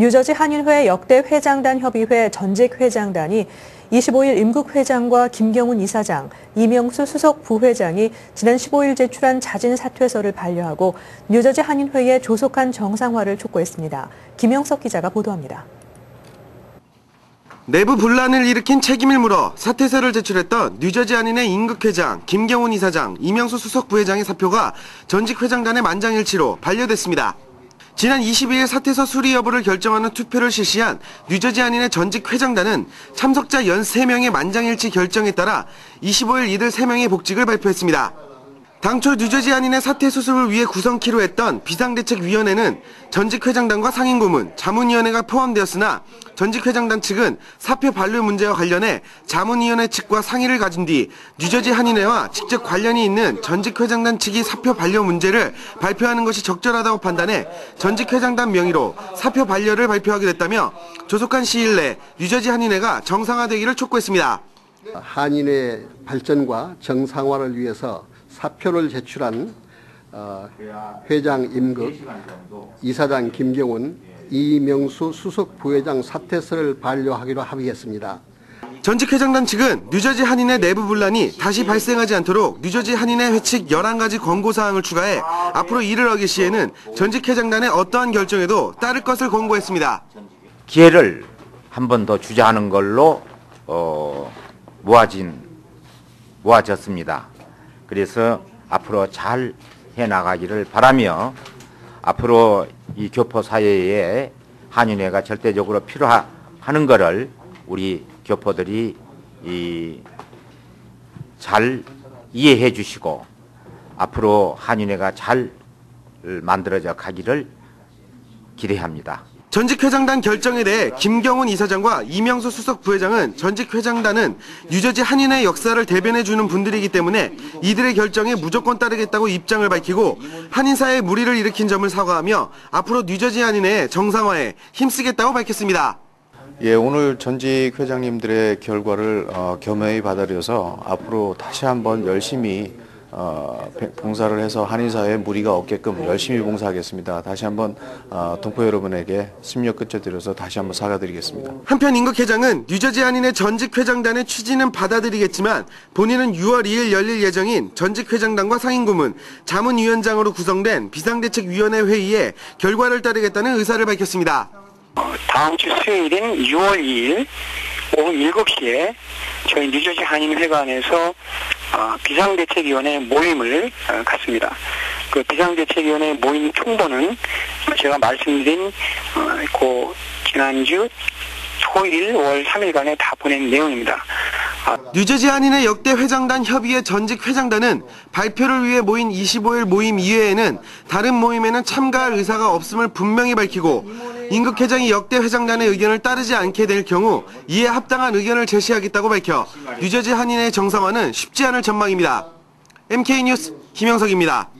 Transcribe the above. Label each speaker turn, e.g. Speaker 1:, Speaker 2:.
Speaker 1: 뉴저지 한인회 역대 회장단 협의회 전직 회장단이 25일 임국 회장과 김경훈 이사장, 이명수 수석 부회장이 지난 15일 제출한 자진 사퇴서를 반려하고 뉴저지 한인회의 조속한 정상화를 촉구했습니다. 김영석 기자가 보도합니다.
Speaker 2: 내부 분란을 일으킨 책임을 물어 사퇴서를 제출했던 뉴저지 한인회 임국 회장, 김경훈 이사장, 이명수 수석 부회장의 사표가 전직 회장단의 만장일치로 반려됐습니다. 지난 22일 사퇴서 수리 여부를 결정하는 투표를 실시한 뉴저지 한인의 전직 회장단은 참석자 연 3명의 만장일치 결정에 따라 25일 이들 3명의 복직을 발표했습니다. 당초 뉴저지 한인의 사퇴 수습을 위해 구성키로 했던 비상대책위원회는 전직 회장단과 상임고문, 자문위원회가 포함되었으나 전직 회장단 측은 사표 반려 문제와 관련해 자문위원회 측과 상의를 가진 뒤 뉴저지 한인회와 직접 관련이 있는 전직 회장단 측이 사표 반려 문제를 발표하는 것이 적절하다고 판단해 전직 회장단 명의로 사표 반려를 발표하게 됐다며 조속한 시일 내 뉴저지 한인회가 정상화되기를 촉구했습니다.
Speaker 3: 한인의 발전과 정상화를 위해서 사표를 제출한 어, 회장 임극, 이사장 김경훈, 이명수 수석 부회장 사퇴서를 반려하기로 합의했습니다.
Speaker 2: 전직 회장단 측은 뉴저지 한인의 내부 분란이 다시 발생하지 않도록 뉴저지 한인의 회칙 11가지 권고사항을 추가해 앞으로 이를 어길 시에는 전직 회장단의 어떠한 결정에도 따를 것을 권고했습니다.
Speaker 4: 기회를 한 번 더 주자하는 걸로 어, 모아진 모아졌습니다. 그래서 앞으로 잘 해나가기를 바라며 앞으로 이 교포 사회에 한인회가 절대적으로 필요하는 것을 우리 교포들이 잘 이해해 주시고 앞으로 한인회가 잘 만들어져 가기를 기대합니다.
Speaker 2: 전직 회장단 결정에 대해 김경훈 이사장과 이명수 수석 부회장은 전직 회장단은 뉴저지 한인의 역사를 대변해 주는 분들이기 때문에 이들의 결정에 무조건 따르겠다고 입장을 밝히고 한인사에 무리를 일으킨 점을 사과하며 앞으로 뉴저지 한인의 정상화에 힘쓰겠다고 밝혔습니다.
Speaker 5: 예, 오늘 전직 회장님들의 결과를 어, 겸허히 받아들여서 앞으로 다시 한번 열심히 어, 봉사를 해서 한인사회에 무리가 없게끔 열심히 봉사하겠습니다. 다시 한번 어, 동포 여러분에게 심려 끝져드려서 다시 한번 사과드리겠습니다.
Speaker 2: 한편 임국 회장은 뉴저지 한인의 전직 회장단의 취지는 받아들이겠지만 본인은 6월 2일 열릴 예정인 전직 회장단과 상임고문, 자문위원장으로 구성된 비상대책위원회 회의에 결과를 따르겠다는 의사를 밝혔습니다.
Speaker 6: 다음 주 수요일인 6월 2일 오후 7시에 저희 뉴저지 한인회관에서 어, 비상대책위원회 모임을 어, 갖습니다. 그 비상대책위원회 모임 총번은 제가 말씀드린 어, 그 지난주 토일 5월 3일간에 다 보낸 내용입니다.
Speaker 2: 뉴저지 한인의 역대 회장단 협의회 전직 회장단은 발표를 위해 모인 25일 모임 이외에는 다른 모임에는 참가할 의사가 없음을 분명히 밝히고 임국 회장이 역대 회장단의 의견을 따르지 않게 될 경우 이에 합당한 의견을 제시하겠다고 밝혀 뉴저지 한인의 정상화는 쉽지 않을 전망입니다. MK뉴스 김영석입니다.